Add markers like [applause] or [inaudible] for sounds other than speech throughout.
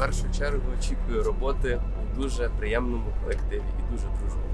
першу чергу очікую роботи у дуже приємному колективі і дуже дружному.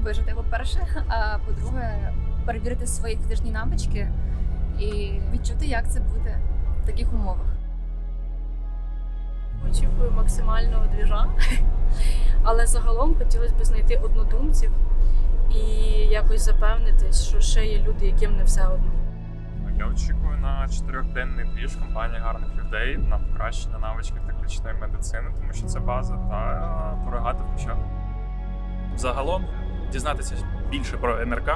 вижити, по-перше, а по-друге, перевірити свої фізичні навички і відчути, як це бути в таких умовах. Очікую максимального двіжа, [laughs] але загалом хотілося б знайти однодумців і якось запевнитись, що ще є люди, яким не все одно. Я очікую на чотирьохденний двіж компанії гарних людей на покращення навичків тактичної медицини, тому що це база, та поригати в кущах. Загалом дізнатися більше про НРК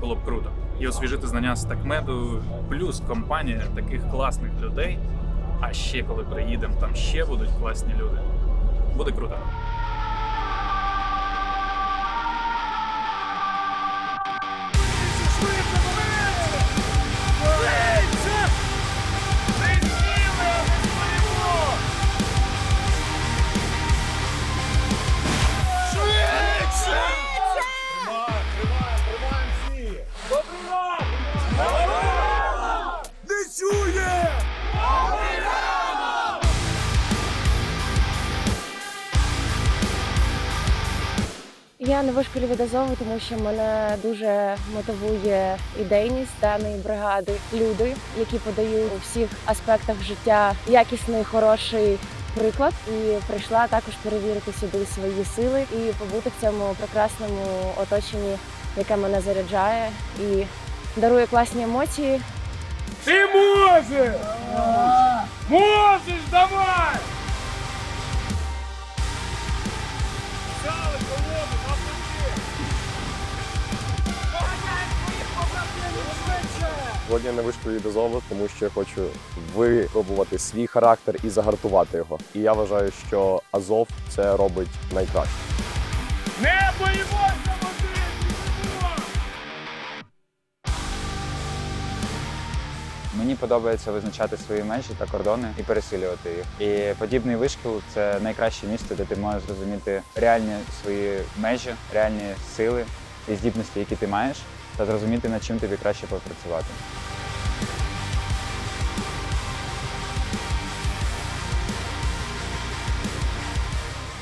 було б круто. І освіжити знання з такмеду, плюс компанія таких класних людей. А ще коли приїдемо, там ще будуть класні люди. Буде круто. Я на вишколі від Азову, тому що мене дуже мотивує ідейність даної бригади. Люди, які подають у всіх аспектах життя якісний, хороший приклад. І прийшла також перевірити сюди свої сили і побути в цьому прекрасному оточенні, яке мене заряджає і дарує класні емоції. Ти можеш! Можеш, давай! Сьогодні я не вийшов від Азову, тому що я хочу випробувати свій характер і загартувати його. І я вважаю, що Азов це робить найкраще. Не боїмося! Мені подобається визначати свої межі та кордони і пересилювати їх. І подібний вишкіл це найкраще місце, де ти можеш зрозуміти реальні свої межі, реальні сили і здібності, які ти маєш, та зрозуміти, над чим тобі краще попрацювати.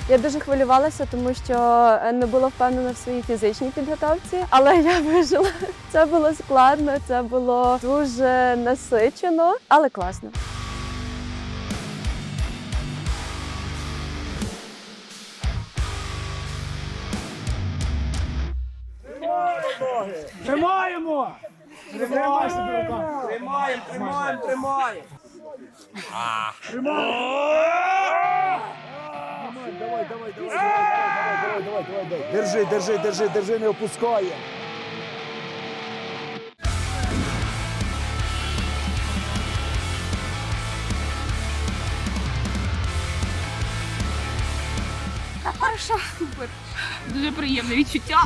Я дуже хвилювалася, тому що е, не була впевнена в своїй фізичній підготовці, але я [laughs] вижила. Це було складно, це було дуже насичено, але класно. Тримаємо! Тримаємо! Тримаємо, тримаємо! Давай, давай, давай, давай, давай. Держи, держи, держи, держи, не опускає. Хорошо, супер. Дуже приємне відчуття.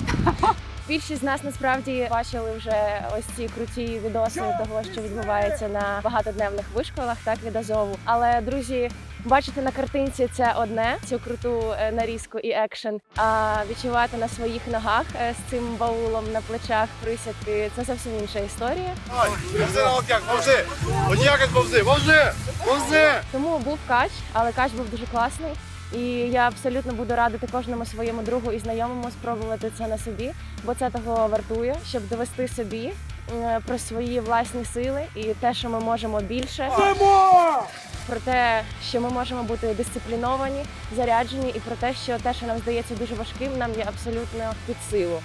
Більшість з нас насправді бачили вже ось ці круті відоси того, що відбувається на багатодневних вишколах, так від Азову. Але друзі, бачити на картинці це одне цю круту е, нарізку і екшен. А відчувати на своїх ногах е, з цим баулом на плечах присядки це зовсім інша історія. Повзи на локтях, повзи! Одні якось повзи, повзи! Повзи! Тому був кач, але кач був дуже класний. І я абсолютно буду радити кожному своєму другу і знайомому спробувати це на собі, бо це того вартує, щоб довести собі е, про свої власні сили і те, що ми можемо більше, Тимо! про те, що ми можемо бути дисципліновані, заряджені, і про те, що те, що нам здається дуже важким, нам є абсолютно під силу.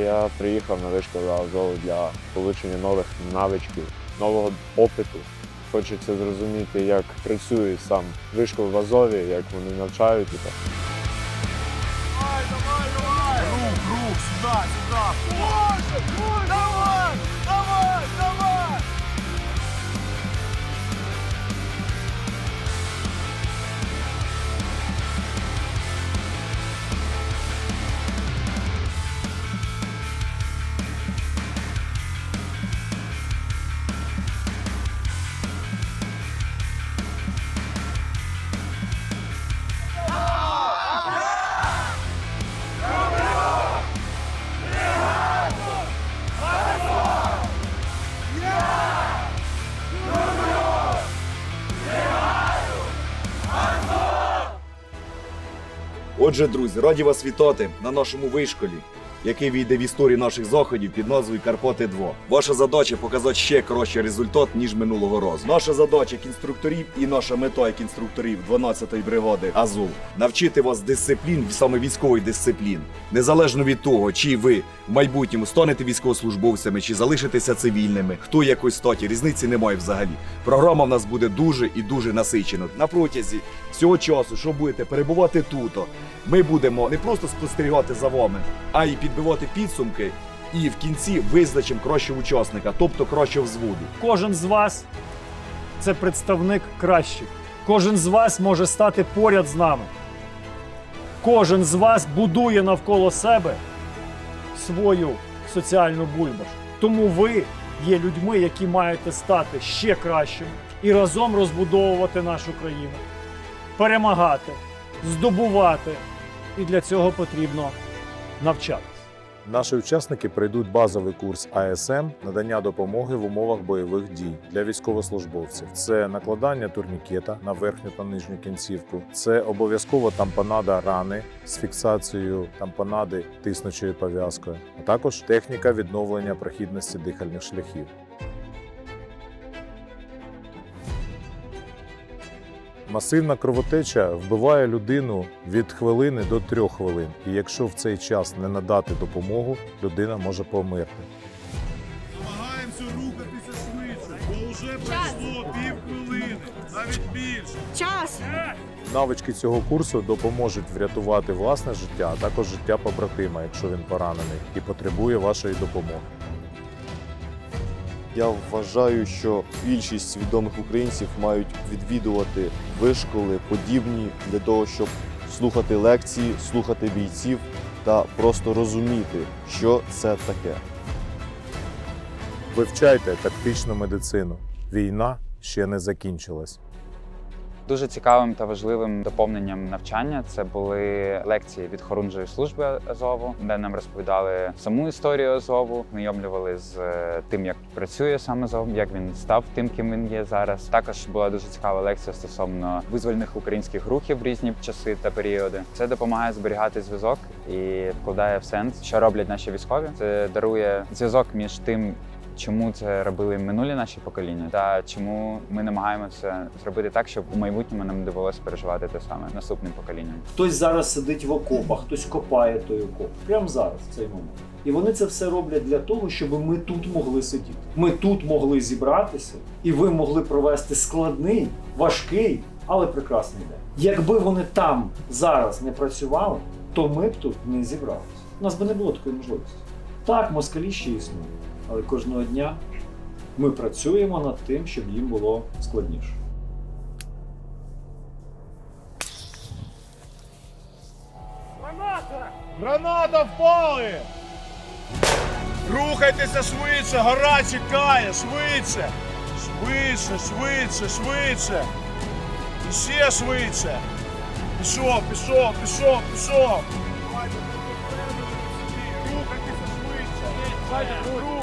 Я приїхав на вишколу Азову для отримання нових навичків, нового опиту. Хочеться зрозуміти, як працює сам вишкол в Азові, як вони навчають. і так. Давай, давай, давай! Рух, рух, сюди, сюди! Отже, друзі, раді вас вітати на нашому вишколі, який війде в історію наших заходів під назвою Карпати 2. Ваша задача показати ще кращий результат, ніж минулого разу. Наша задача як інструкторів і наша мета як інструкторів 12-ї бригади Азов навчити вас дисциплін, саме військової дисциплін, незалежно від того, чи ви в майбутньому станете військовослужбовцями, чи залишитеся цивільними, хто якось статі, різниці немає взагалі. Програма в нас буде дуже і дуже насичена. На протязі всього часу, що будете перебувати тут, ми будемо не просто спостерігати за вами, а й підбивати підсумки. І в кінці визначимо кращого учасника, тобто кращого взводу. Кожен з вас це представник кращих. Кожен з вас може стати поряд з нами. Кожен з вас будує навколо себе свою соціальну бульбаш. Тому ви є людьми, які маєте стати ще кращими і разом розбудовувати нашу країну, перемагати, здобувати. І для цього потрібно навчатися. Наші учасники пройдуть базовий курс АСМ надання допомоги в умовах бойових дій для військовослужбовців. Це накладання турнікета на верхню та нижню кінцівку, це обов'язково тампонада рани з фіксацією тампонади тиснучою пов'язкою, а також техніка відновлення прохідності дихальних шляхів. Масивна кровотеча вбиває людину від хвилини до трьох хвилин, і якщо в цей час не надати допомогу, людина може померти. Намагаємося рухатися швидше, бо вже пройшло пів хвилини, навіть більше. Час! Навички цього курсу допоможуть врятувати власне життя, а також життя побратима, якщо він поранений і потребує вашої допомоги. Я вважаю, що більшість свідомих українців мають відвідувати вишколи подібні для того, щоб слухати лекції, слухати бійців та просто розуміти, що це таке. Вивчайте тактичну медицину. Війна ще не закінчилась. Дуже цікавим та важливим доповненням навчання це були лекції від хорунжої служби Азову, де нам розповідали саму історію Азову, знайомлювали з е, тим, як працює саме Азов, як він став тим, ким він є зараз. Також була дуже цікава лекція стосовно визвольних українських рухів в різні часи та періоди. Це допомагає зберігати зв'язок і вкладає в сенс, що роблять наші військові. Це дарує зв'язок між тим. Чому це робили минулі наші покоління, та чому ми намагаємося зробити так, щоб у майбутньому нам довелося переживати те саме наступним поколінням? Хтось зараз сидить в окопах, хтось копає той окоп. Прямо зараз, в цей момент. І вони це все роблять для того, щоб ми тут могли сидіти. Ми тут могли зібратися, і ви могли провести складний, важкий, але прекрасний день. Якби вони там зараз не працювали, то ми б тут не зібралися. У нас би не було такої можливості. Так, москалі ще існують, але кожного дня ми працюємо над тим, щоб їм було складніше. Граната Граната впали! Рухайтеся швидше, гора чекає, швидше! Швидше, швидше, швидше! І ще швидше! Пішов, пішов, пішов, пішов! Рухайтеся швидше!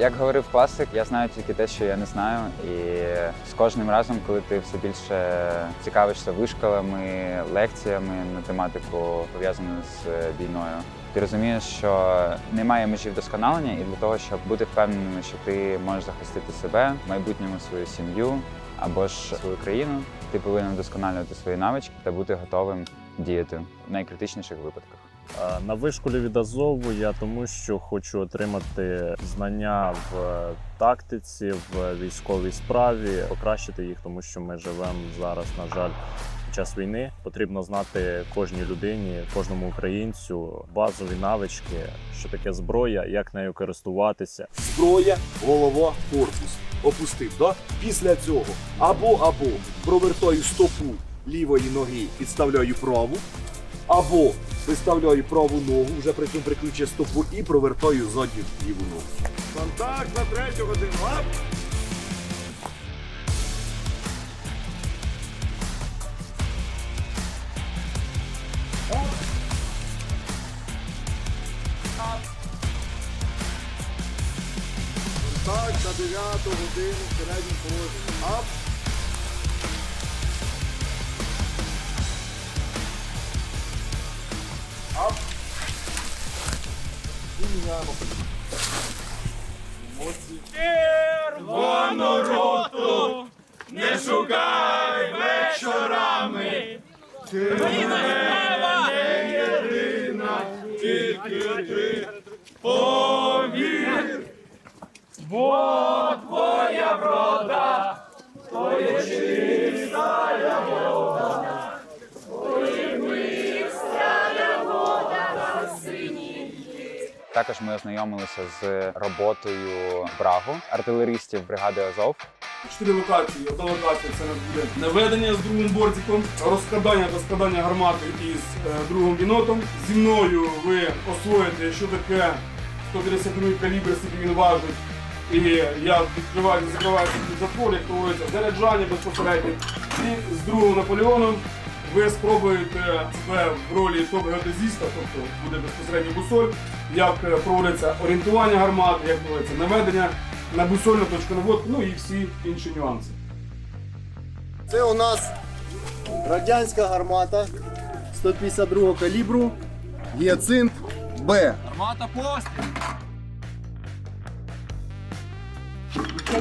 Як говорив класик, я знаю тільки те, що я не знаю. І з кожним разом, коли ти все більше цікавишся вишколами, лекціями на тематику пов'язану з війною, ти розумієш, що немає межі вдосконалення, і для того, щоб бути впевненим, що ти можеш захистити себе, в майбутньому свою сім'ю або ж свою країну, ти повинен вдосконалювати свої навички та бути готовим діяти в найкритичніших випадках. Е, На вишколі від Азову я тому, що хочу отримати знання в тактиці, в військовій справі, покращити їх, тому що ми живемо зараз, на жаль, під час війни. Потрібно знати кожній людині, кожному українцю базові навички, що таке зброя, як нею користуватися. Зброя, голова, корпус. Опустив, да? Після цього або або провертаю стопу лівої ноги, підставляю праву, або виставляю праву ногу, вже при цьому приключую стопу і провертаю ззаді ліву ногу. Контакт на третю годину. Ап! Контакт на 9 годину в середньому положенні. Ап! Червону роту не шукай вечорами. Ти в мене єдина, тільки ти повір, бо твоя врода, твоє чиста любов. Також ми ознайомилися з роботою Брагу, артилеристів бригади Азов. Чотири локації. Одна локація це буде наведення з другим бортиком, розкладання та складання гармати із е, другим бінотом. Зі мною ви освоїте, що таке 152 калібр, скільки він важить. І я відкриваю, закриваю затвор, як проводиться заряджання безпосередньо. І з другим Наполеоном ви спробуєте себе в ролі топ-геодезіста, тобто буде безпосередньо бусоль, як е, проводиться орієнтування гармат, як проводиться наведення на бусольну точку наводки, ну і всі інші нюанси. Це у нас радянська гармата 152 калібру Гіацинт Б.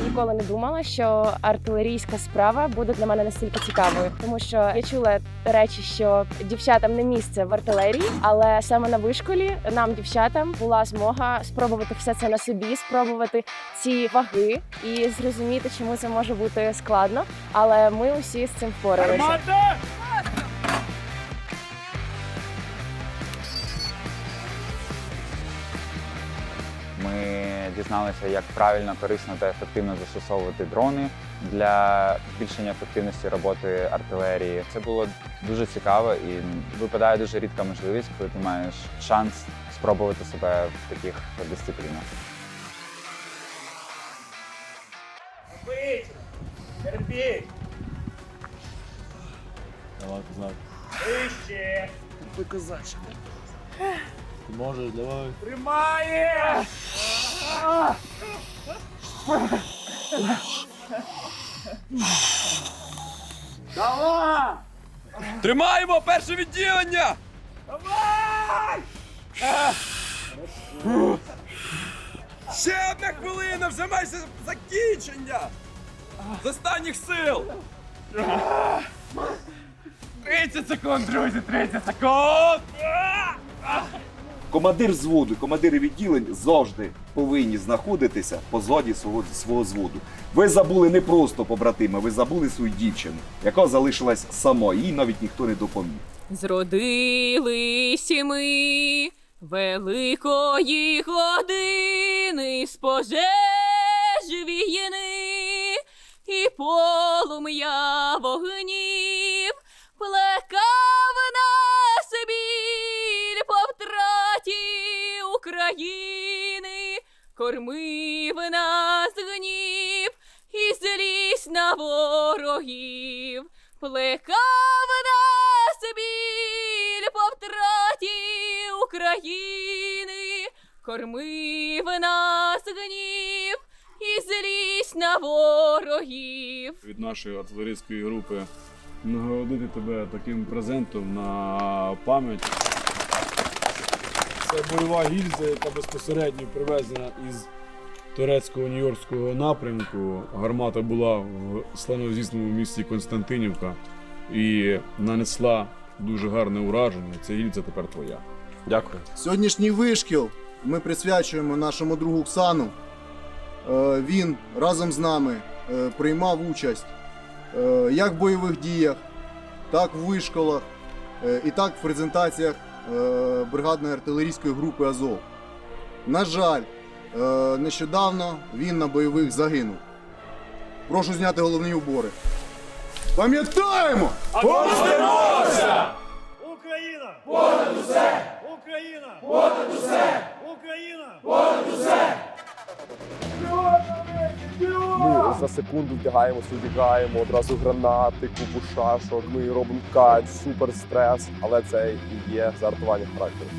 Ніколи не думала, що артилерійська справа буде для мене настільки цікавою, тому що я чула речі, що дівчатам не місце в артилерії, але саме на вишколі нам, дівчатам, була змога спробувати все це на собі, спробувати ці ваги і зрозуміти, чому це може бути складно. Але ми усі з цим впоралися. Дізналися, як правильно, корисно та ефективно застосовувати дрони для збільшення ефективності роботи артилерії. Це було дуже цікаво і випадає дуже рідка можливість, коли ти маєш шанс спробувати себе в таких дисциплінах. Давай, знак. Ти козачка. Ти можеш, давай. Тримаємо перше відділення! Ще одна хвилина, вже майже закінчення! З останніх сил! 30 секунд, друзі, 30 секунд! Командир зводу, командири відділень завжди повинні знаходитися по зоні свого, свого зводу. Ви забули не просто побратима, ви забули свою дівчину, яка залишилась сама, їй навіть ніхто не допоміг. Зродились ми великої години з пожеж війни і полум'я вогнів Кормив нас гнів і злість на ворогів, плекав нас біль по втраті України, кормив нас гнів і злість на ворогів. Від нашої артилерійської групи нагородити тебе таким презентом на пам'ять. Це бойова гільза, яка безпосередньо привезена із турецького нью-йоркського напрямку. Гармата була в славнозвісному місті Константинівка і нанесла дуже гарне ураження. Ця гільза тепер твоя. Дякую. Сьогоднішній вишкіл ми присвячуємо нашому другу Ксану. Е, Він разом з нами е, приймав участь е, як в бойових діях, так в вишколах і так в презентаціях бригадної артилерійської групи Азов. На жаль, е, нещодавно він на бойових загинув. Прошу зняти головні убори. Пам'ятаємо! Україна! Понад усе! Україна! Понад усе! Україна! Понад усе! За секунду вдягаємося, вдягаємо одразу гранати, купу шашок. Ми робимо кать, супер стрес, але це і є жартування характеру.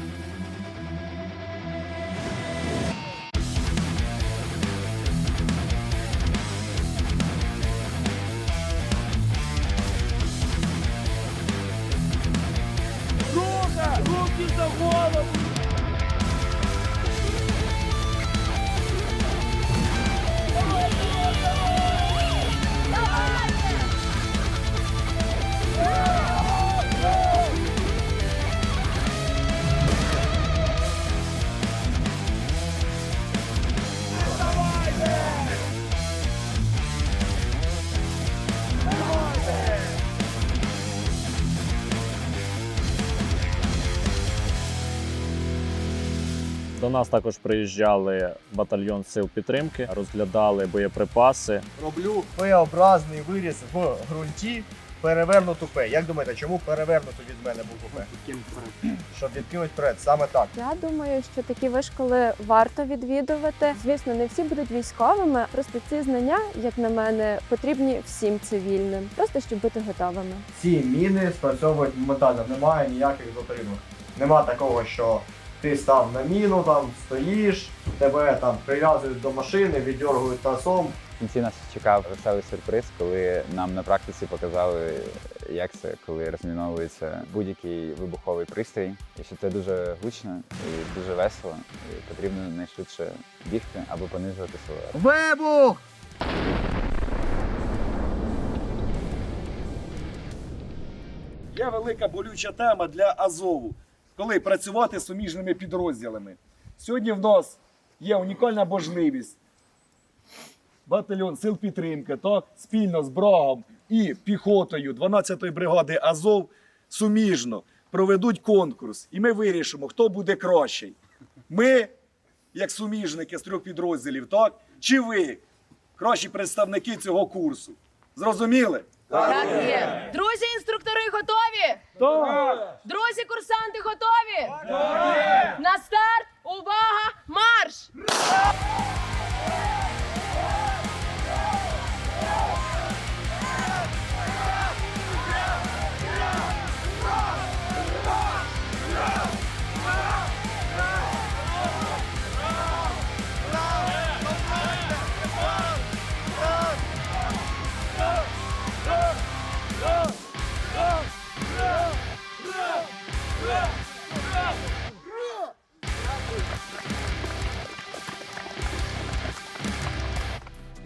До нас також приїжджали батальйон сил підтримки, розглядали боєприпаси. Роблю П-образний виріз в ґрунті. Перевернуту П. Як думаєте, чому перевернуту від мене букву П? Щоб відкинути вперед, саме так. Я думаю, що такі вишколи варто відвідувати. Звісно, не всі будуть військовими. Просто ці знання, як на мене, потрібні всім цивільним, просто щоб бути готовими. Ці міни спрацьовують моментально, немає ніяких затримок. Нема такого, що ти став на міну, там стоїш, тебе там прив'язують до машини, віддергують трасом. В кінці нас чекав веселий сюрприз, коли нам на практиці показали, як це, коли розміновується будь-який вибуховий пристрій, і що це дуже гучно і дуже весело, і потрібно найшвидше бігти або понижувати себе. Вибух! Є велика болюча тема для Азову, коли працювати з суміжними підрозділами. Сьогодні в нас є унікальна можливість. Батальйон сил підтримки, так, спільно з Брагом і піхотою 12-ї бригади Азов суміжно проведуть конкурс, і ми вирішимо, хто буде кращий. Ми, як суміжники з трьох підрозділів, так? Чи ви кращі представники цього курсу? Зрозуміли? Так є. Друзі, інструктори готові? Так! Друзі, курсанти готові? На старт! Увага! Марш!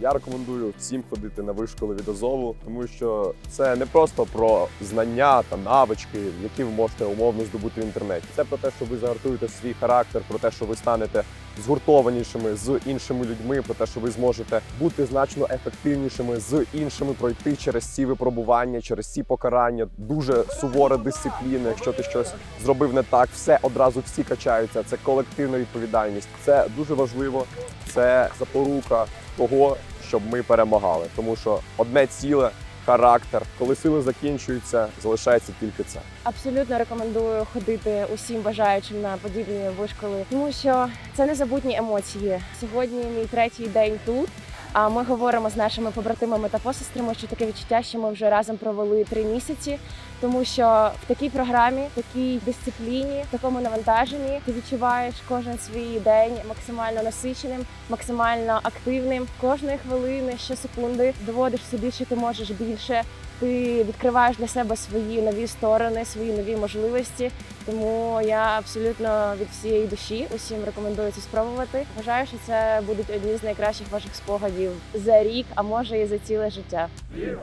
Я рекомендую всім ходити на вишколи від Азову, тому що це не просто про знання та навички, які ви можете умовно здобути в інтернеті. Це про те, що ви загартуєте свій характер, про те, що ви станете згуртованішими з іншими людьми, про те, що ви зможете бути значно ефективнішими з іншими, пройти через ці випробування, через ці покарання. Дуже сувора дисципліна. Якщо ти щось зробив не так, все одразу всі качаються. Це колективна відповідальність. Це дуже важливо. Це запорука того, щоб ми перемагали. Тому що одне ціле, характер, коли сили закінчуються, залишається тільки це. Абсолютно рекомендую ходити усім бажаючим на подібні вишколи, тому що це незабутні емоції. Сьогодні мій третій день тут. А ми говоримо з нашими побратимами та посестрами, що таке відчуття, що ми вже разом провели три місяці. Тому що в такій програмі, в такій дисципліні, в такому навантаженні ти відчуваєш кожен свій день максимально насиченим, максимально активним. Кожної хвилини, щосекунди доводиш собі, що ти можеш більше. Ти відкриваєш для себе свої нові сторони, свої нові можливості. Тому я абсолютно від всієї душі усім рекомендую це спробувати. Вважаю, що це будуть одні з найкращих ваших спогадів за рік, а може і за ціле життя. Ліво,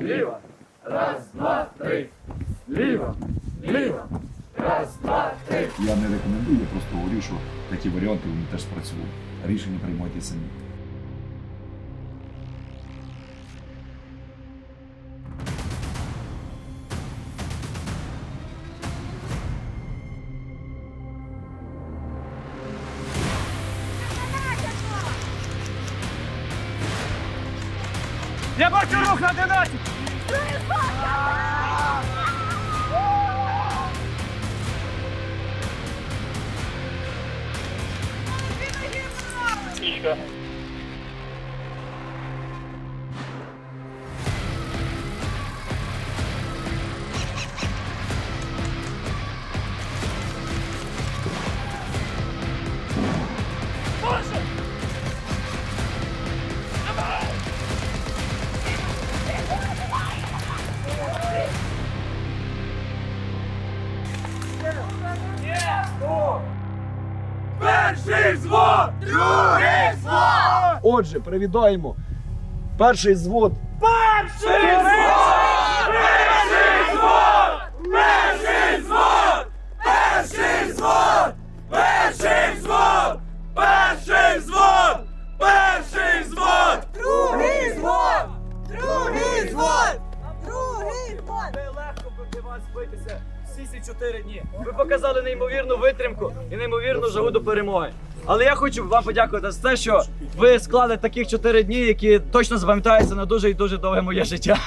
ліво, раз, два, три. Ліво, ліво, раз, два, три. Я не рекомендую, я просто говорю, що такі варіанти вони теж спрацюють. Рішення приймайте самі. Перший Отже, привітаємо. Перший звод. 4 дні. Ви показали неймовірну витримку і неймовірну жагу до перемоги. Але я хочу вам подякувати за те, що ви склали таких чотири дні, які точно запам'ятаються на дуже і дуже довге моє життя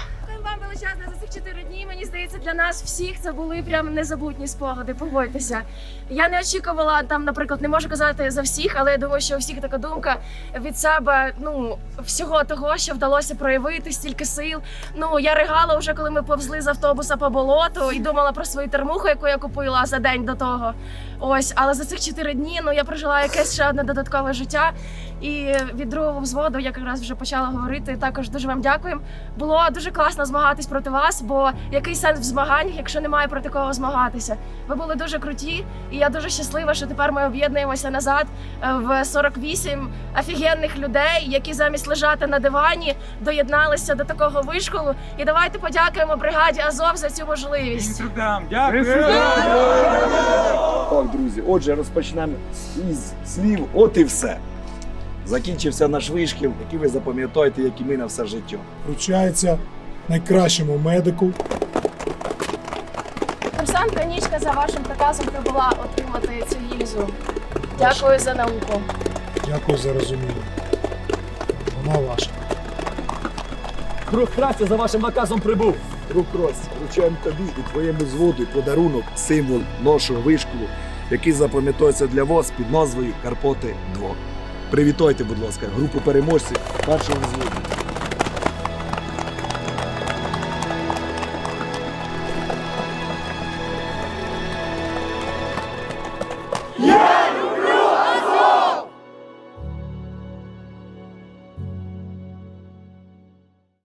для нас всіх це були прям незабутні спогади. Погодьтеся. Я не очікувала там, наприклад, не можу казати за всіх, але я думаю, що у всіх така думка від себе. Ну всього того, що вдалося проявити, стільки сил. Ну я ригала вже, коли ми повзли з автобуса по болоту і думала про свою термуху, яку я купила за день до того. Ось, але за цих чотири дні ну я прожила якесь ще одне додаткове життя. І від другого взводу, як якраз вже почала говорити, також дуже вам дякуємо. Було дуже класно змагатись проти вас, бо який сенс в змаганнях, якщо немає проти кого змагатися? Ви були дуже круті, і я дуже щаслива, що тепер ми об'єднуємося назад е, в 48 офігенних людей, які замість лежати на дивані доєдналися до такого вишколу. І давайте подякуємо бригаді Азов за цю можливість. Так, друзі, отже, розпочнемо із слів. От і все. Закінчився наш вишкіл, який ви запам'ятаєте, як і ми на все життя. Вручається найкращому медику. Курсант Канічка за вашим приказом прибула отримати цю гільзу. Дякую за науку. Дякую за розуміння. Вона ваша. Друг Крастя за вашим наказом прибув. Друг Рось, вручаємо тобі і твоєму зводу подарунок, символ нашого вишколу, який запам'ятається для вас під назвою Карпоти 2. Привітайте, будь ласка, групу переможців першого взводу.